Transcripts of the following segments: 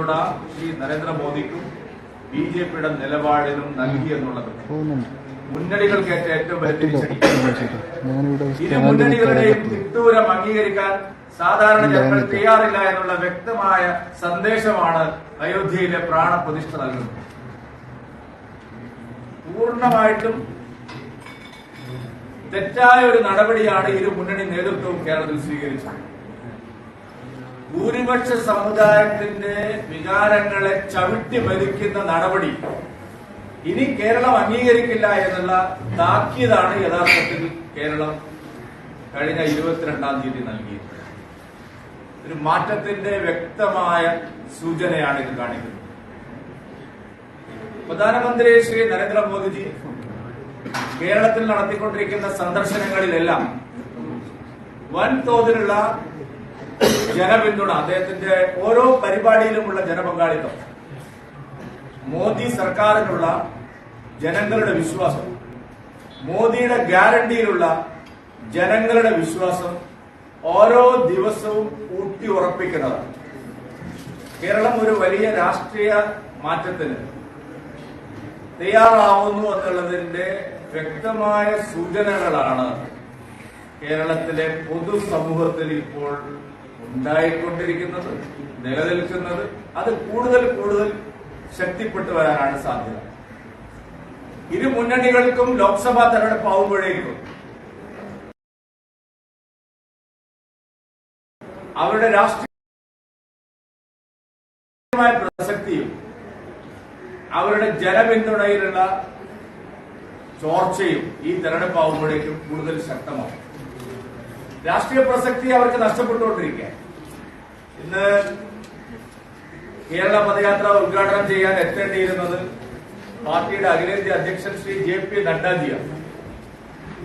പിന്തുണ Shri നരേന്ദ്രമോദിക്കും B J പിയുടെ നിലപാടിനും നൽകി എന്നുള്ളത്. മുന്നണികൾക്കേറ്റ ഏറ്റവും വലിയ തിരിച്ചടി. ഇരു മുന്നണികളുടെയും തിട്ടൂരം അംഗീകരിക്കാൻ സാധാരണ ജനങ്ങൾ തയ്യാറില്ല എന്നുള്ള വ്യക്തമായ സന്ദേശമാണ് അയോധ്യയിലെ പ്രാണപ്രതിഷ്ഠ നൽകുന്നത്. പൂർണമായിട്ടും തെറ്റായ ഒരു നടപടിയാണ് ഇരു മുന്നണി നേതൃത്വവും കേരളത്തിൽ സ്വീകരിച്ചത്. ഭൂരിപക്ഷ സമുദായത്തിന്റെ വികാരങ്ങളെ ചവിട്ടി മരിക്കുന്ന നടപടി ഇനി കേരളം അംഗീകരിക്കില്ല എന്നുള്ള താക്കീതാണ് യഥാർത്ഥത്തിൽ കേരളം കഴിഞ്ഞ ഇരുപത്തിരണ്ടാം തീയതി നൽകിയത്. ഒരു മാറ്റത്തിന്റെ വ്യക്തമായ സൂചനയാണ് ഇത് കാണിക്കുന്നത്. പ്രധാനമന്ത്രി ശ്രീ നരേന്ദ്രമോദിജി കേരളത്തിൽ നടത്തിക്കൊണ്ടിരിക്കുന്ന സന്ദർശനങ്ങളിലെല്ലാം വൻതോതിലുള്ള ജനപിന്തുണ അദ്ദേഹത്തിന്റെ ഓരോ പരിപാടിയിലുമുള്ള ജനപങ്കാളിത്തം. മോദി സർക്കാരിനുള്ള ജനങ്ങളുടെ വിശ്വാസം മോദിയുടെ ഗ്യാരണ്ടിയിലുള്ള ജനങ്ങളുടെ വിശ്വാസം ഓരോ ദിവസവും ഊട്ടി ഉറപ്പിക്കുന്നതാണ്. കേരളം ഒരു വലിയ രാഷ്ട്രീയ മാറ്റത്തിന് തയ്യാറാവുന്നു എന്നുള്ളതിന്റെ വ്യക്തമായ സൂചനകളാണ് കേരളത്തിലെ പൊതുസമൂഹത്തിൽ ഇപ്പോൾ ഉണ്ടായിക്കൊണ്ടിരിക്കുന്നത് നിലനിൽക്കുന്നത് അത് കൂടുതൽ കൂടുതൽ ശക്തിപ്പെട്ടു വരാനാണ് സാധ്യത. ഇരു മുന്നണികൾക്കും ലോക്സഭാ തെരഞ്ഞെടുപ്പ് ആവുമ്പോഴേക്കും അവരുടെ രാഷ്ട്രീയമായ പ്രസക്തിയും അവരുടെ ജനപിന്തുണയിലുള്ള ചോർച്ചയും ഈ തെരഞ്ഞെടുപ്പ് ആവുമ്പോഴേക്കും കൂടുതൽ ശക്തമാവും രാഷ്ട്രീയ പ്രസക്തി അവർക്ക് നഷ്ടപ്പെട്ടുകൊണ്ടിരിക്കുക. ഇന്ന് കേരള പദയാത്ര ഉദ്ഘാടനം ചെയ്യാൻ എത്തേണ്ടിയിരുന്നത് പാർട്ടിയുടെ അഖിലേന്ത്യാ അധ്യക്ഷൻ ശ്രീ ജെ പി നഡ്ഡാജിയാണ്.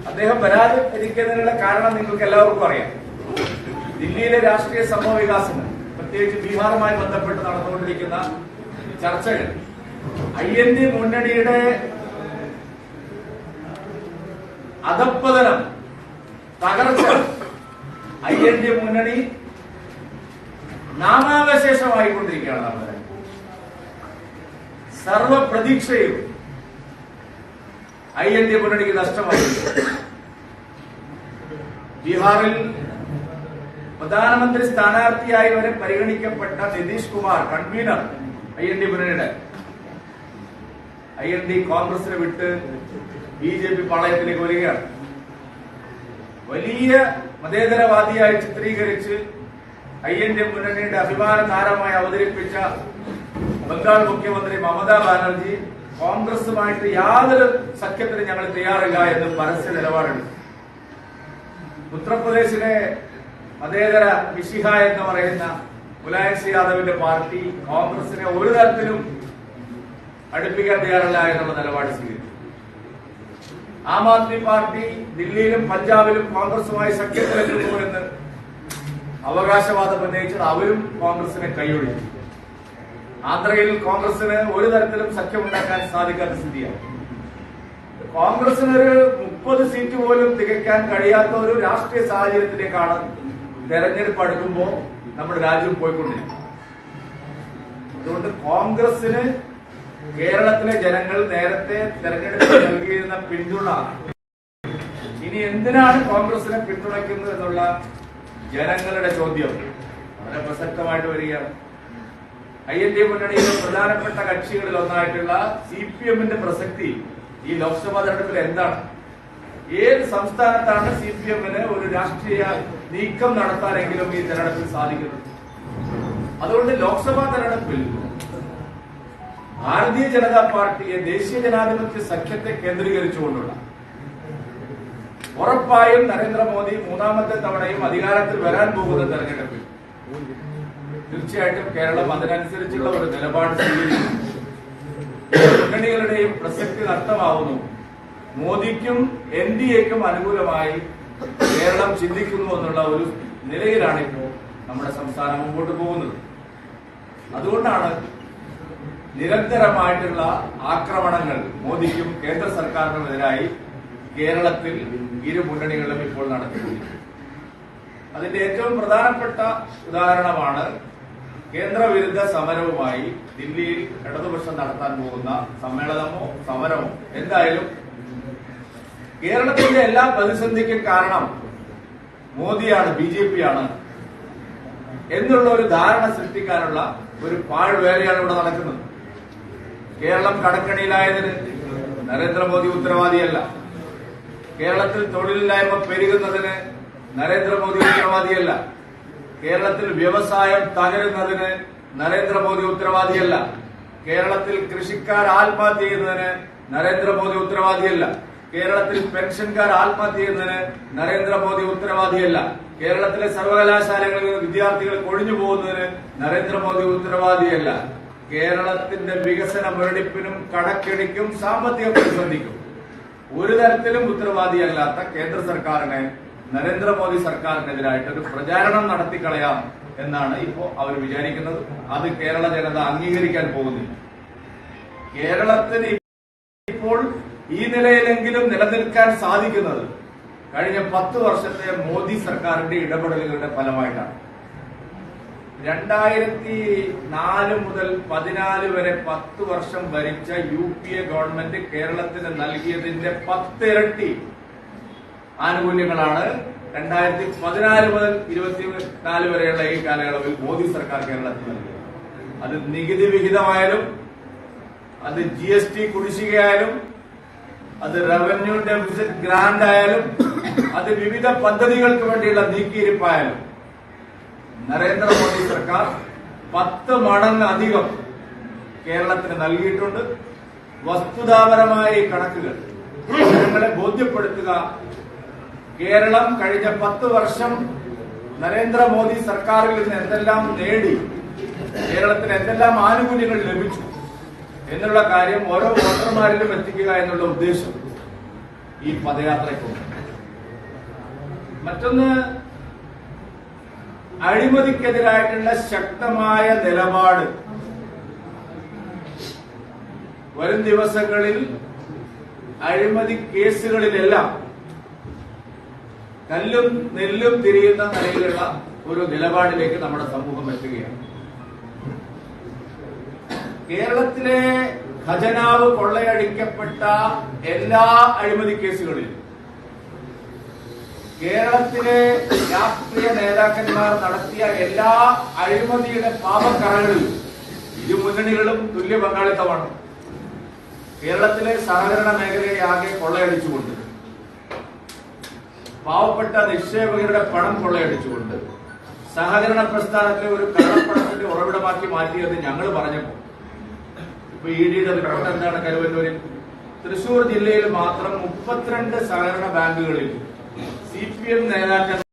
അദ്ദേഹം വരാതെ കാരണം നിങ്ങൾക്ക് എല്ലാവർക്കും അറിയാം. ദില്ലിയിലെ രാഷ്ട്രീയ സംഭവ വികാസങ്ങൾ പ്രത്യേകിച്ച് ബീഹാറുമായി ബന്ധപ്പെട്ട് നടന്നുകൊണ്ടിരിക്കുന്ന ചർച്ചകൾ ഐ എൻ ഡി മുന്നണിയുടെ അധപ്പതനം തകർച്ച ഐ മുന്നണി നാമാവശേഷമായിക്കൊണ്ടിരിക്കുകയാണ് നമ്മുടെ സർവപ്രതീക്ഷയും ഐ എൻ ഡി മുന്നണിക്ക് നഷ്ടമായി. ബീഹാറിൽ പ്രധാനമന്ത്രി സ്ഥാനാർത്ഥിയായി വരെ പരിഗണിക്കപ്പെട്ട Nitish Kumar convener I N D മുന്നണിയുടെ. ഐ എൻ ഡി കോൺഗ്രസിനെ വിട്ട് ബി ജെ പി പാളയത്തിലേക്ക് വരികയാണ്. വലിയ മതേതരവാദിയായി ചിത്രീകരിച്ച് ഐ എൻ ഡി മുന്നണിയുടെ അഭിമാന താരമായി അവതരിപ്പിച്ച ബംഗാൾ മുഖ്യമന്ത്രി മമതാ ബാനർജി കോൺഗ്രസുമായിട്ട് യാതൊരു സഖ്യത്തിന് ഞങ്ങൾ തയ്യാറില്ല എന്ന് പരസ്യ നിലപാടെടുത്തു. ഉത്തർപ്രദേശിലെ മതേതര മിഷിഹ എന്ന് പറയുന്ന മുലായം സിംഗ് യാദവിന്റെ പാർട്ടി കോൺഗ്രസിനെ ഒരു തരത്തിലും അടുപ്പിക്കാൻ തയ്യാറല്ല എന്നുള്ള നിലപാട് സ്വീകരിച്ചു. ആം ആദ്മി പാർട്ടി ദില്ലിയിലും പഞ്ചാബിലും കോൺഗ്രസുമായി എന്ന് അവകാശവാദം ഉന്നയിച്ചത് അവരും കോൺഗ്രസിനെ കൈയൊഴിച്ചു ആന്ധ്രയിൽ കോൺഗ്രസിന് ഒരു തരത്തിലും സഖ്യമുണ്ടാക്കാൻ സാധിക്കാത്ത സ്ഥിതിയാണ്. കോൺഗ്രസിന് ഒരു മുപ്പത് സീറ്റ് പോലും തികയ്ക്കാൻ കഴിയാത്ത ഒരു രാഷ്ട്രീയ സാഹചര്യത്തിലേക്കാണ് തെരഞ്ഞെടുപ്പ് അടുക്കുമ്പോൾ നമ്മുടെ രാജ്യം പോയിക്കൊണ്ടിരിക്കുന്നത്. അതുകൊണ്ട് കോൺഗ്രസിന് കേരളത്തിലെ ജനങ്ങൾ നേരത്തെ തെരഞ്ഞെടുപ്പിൽ നൽകിയിരുന്ന പിന്തുണ. ഇനി എന്തിനാണ് കോൺഗ്രസിനെ പിന്തുണയ്ക്കുന്നത് എന്നുള്ള ജനങ്ങളുടെ ചോദ്യം വളരെ പ്രസക്തമായിട്ട് വരികയാണ്. ഐ എൻ ഡി മുന്നണിയിലെ പ്രധാനപ്പെട്ട കക്ഷികളിൽ ഒന്നായിട്ടുള്ള സി പി എമ്മിന്റെ പ്രസക്തി ഈ ലോക്സഭാ തെരഞ്ഞെടുപ്പിൽ എന്താണ്? ഏത് സംസ്ഥാനത്താണ് സി പി എമ്മിന് ഒരു രാഷ്ട്രീയ നീക്കം നടത്താനെങ്കിലും ഈ തെരഞ്ഞെടുപ്പിൽ സാധിക്കുന്നത്? അതുകൊണ്ട് ലോക്സഭാ തെരഞ്ഞെടുപ്പിൽ ഭാരതീയ ജനതാ പാർട്ടിയെ ദേശീയ ജനാധിപത്യ സഖ്യത്തെ കേന്ദ്രീകരിച്ചുകൊണ്ടുള്ള ഉറപ്പായും നരേന്ദ്രമോദി മൂന്നാമത്തെ തവണയും അധികാരത്തിൽ വരാൻ പോകുന്ന തെരഞ്ഞെടുപ്പിൽ തീർച്ചയായിട്ടും കേരളം അതിനനുസരിച്ചുള്ള ഒരു നിലപാട് സ്വീകരിക്കും. മുന്നണികളുടെയും പ്രസക്തി നഷ്ടമാവുന്നു. മോദിക്കും എൻ ഡി എക്കും അനുകൂലമായി കേരളം ചിന്തിക്കുന്നു എന്നുള്ള ഒരു നിലയിലാണ് ഇപ്പോൾ നമ്മുടെ സംസ്ഥാനം മുമ്പോട്ട് പോകുന്നത്. അതുകൊണ്ടാണ് നിരന്തരമായിട്ടുള്ള ആക്രമണങ്ങൾ മോദിക്കും കേന്ദ്ര സർക്കാരിനുമെതിരായി കേരളത്തിൽ ഇരു മുന്നണികളും ഇപ്പോൾ നടത്തിയിരിക്കുന്നു അതിന്റെ ഏറ്റവും പ്രധാനപ്പെട്ട ഉദാഹരണമാണ് കേന്ദ്രവിരുദ്ധ സമരവുമായി ദില്ലിയിൽ ഇടതുപക്ഷം നടത്താൻ പോകുന്ന സമ്മേളനമോ സമരമോ. എന്തായാലും കേരളത്തിന്റെ എല്ലാ പ്രതിസന്ധിക്കും കാരണം മോദിയാണ് ബി ജെ പി ആണ് എന്നുള്ള ഒരു ധാരണ സൃഷ്ടിക്കാനുള്ള ഒരു പാഴ്വേലയാണ് ഇവിടെ നടക്കുന്നത്. കേരളം കടക്കണിയിലായതിന് നരേന്ദ്രമോദി ഉത്തരവാദിയല്ല. കേരളത്തിൽ തൊഴിലില്ലായ്മ പെരുകുന്നതിന് നരേന്ദ്രമോദി ഉത്തരവാദിയല്ല. കേരളത്തിൽ വ്യവസായം തകരുന്നതിന് നരേന്ദ്രമോദി ഉത്തരവാദിയല്ല. കേരളത്തിൽ കൃഷിക്കാർ ആത്മഹത്യ ചെയ്യുന്നതിന് നരേന്ദ്രമോദി ഉത്തരവാദിയല്ല. കേരളത്തിൽ പെൻഷൻകാർ ആത്മഹത്യ ചെയ്യുന്നതിന് നരേന്ദ്രമോദി ഉത്തരവാദിയല്ല. കേരളത്തിലെ സർവകലാശാലകളിൽ വിദ്യാർത്ഥികൾ കൊഴിഞ്ഞു പോകുന്നതിന് നരേന്ദ്രമോദി ഉത്തരവാദിയല്ല. കേരളത്തിന്റെ വികസന മുരടിപ്പിനും കടക്കെണിക്കും സാമ്പത്തിക പ്രതിസന്ധിക്കും. ഒരു തരത്തിലും ഉത്തരവാദിയല്ലാത്ത കേന്ദ്ര സർക്കാരിനെ നരേന്ദ്രമോദി സർക്കാരിനെതിരായിട്ട് ഒരു പ്രചാരണം നടത്തിക്കളയാം എന്നാണ് ഇപ്പോ അവർ വിചാരിക്കുന്നത്. അത് കേരള ജനത അംഗീകരിക്കാൻ പോകുന്നില്ല. കേരളത്തിന് ഇപ്പോൾ ഈ നിലയിലെങ്കിലും നിലനിൽക്കാൻ സാധിക്കുന്നത് കഴിഞ്ഞ പത്ത് വർഷത്തെ മോദി സർക്കാരിന്റെ ഇടപെടലുകളുടെ ഫലമായിട്ടാണ്. രണ്ടായിരത്തി നാല് മുതൽ പതിനാല് വരെ പത്ത് വർഷം ഭരിച്ച യു പി എ ഗവൺമെന്റ് കേരളത്തിന് നൽകിയതിന്റെ പത്തിരട്ടി ആനുകൂല്യങ്ങളാണ് രണ്ടായിരത്തി പതിനാല് മുതൽ ഇരുപത്തി നാല് വരെയുള്ള ഈ കാലയളവിൽ മോദി സർക്കാർ കേരളത്തിന് നൽകിയത്. അത് നികുതി വിഹിതമായാലും അത് ജി എസ് ടി കുടിശ്ശികയായാലും അത് റവന്യൂ ഡെഫിസിറ്റ് ഗ്രാന്റ് ആയാലും അത് വിവിധ പദ്ധതികൾക്ക് വേണ്ടിയുള്ള നീക്കിയിരിപ്പായാലും നരേന്ദ്രമോദി സർക്കാർ പത്ത് മടങ്ങ് അധികം കേരളത്തിന് നൽകിയിട്ടുണ്ട്. വസ്തുതാപരമായ ഈ കണക്കുകൾ ജനങ്ങളെ ബോധ്യപ്പെടുത്തുക. കേരളം കഴിഞ്ഞ പത്ത് വർഷം നരേന്ദ്രമോദി സർക്കാരിൽ നിന്ന് എന്തെല്ലാം നേടി കേരളത്തിന് എന്തെല്ലാം ആനുകൂല്യങ്ങൾ ലഭിച്ചു എന്നുള്ള കാര്യം ഓരോ വോട്ടർമാരിലും എത്തിക്കുക എന്നുള്ള ഉദ്ദേശം ഈ പദയാത്രയ്ക്കുണ്ട്. മറ്റൊന്ന് അഴിമതിക്കെതിരായിട്ടുള്ള ശക്തമായ നിലപാട്. വരും ദിവസങ്ങളിൽ അഴിമതി കേസുകളിലെല്ലാം കല്ലും നെല്ലും തിരിയുന്ന നിലയിലുള്ള ഒരു നിലപാടിലേക്ക് നമ്മുടെ സമൂഹം എത്തുകയാണ്. കേരളത്തിലെ ഖജനാവ് കൊള്ളയടിക്കപ്പെട്ട എല്ലാ അഴിമതി കേസുകളിലും കേരളത്തിലെ രാഷ്ട്രീയ നേതാക്കന്മാർ നടത്തിയ എല്ലാ അഴിമതിയുടെ പാപക്കറകളിലും ഇരുമുന്നണികളും തുല്യ പങ്കാളിത്തമാണ്. കേരളത്തിലെ സഹകരണ മേഖലയെ ആകെ കൊള്ളയടിച്ചുകൊണ്ട് പാവപ്പെട്ട നിക്ഷേപകരുടെ പണം കൊള്ളയടിച്ചുകൊണ്ട് സഹകരണ പ്രസ്ഥാനത്തെ ഒരു കള്ളപ്പണത്തിന്റെ ഉറവിടമാക്കി മാറ്റിയത് ഞങ്ങൾ പറഞ്ഞപ്പോ ഇപ്പൊ ഇ ഡിയുടെ റിപ്പോർട്ട് എന്താണ് കരുവന്നൂരിൽ? തൃശൂർ ജില്ലയിൽ മാത്രം മുപ്പത്തിരണ്ട് സഹകരണ ബാങ്കുകളിൽ സി പി എം നേതാക്കൾ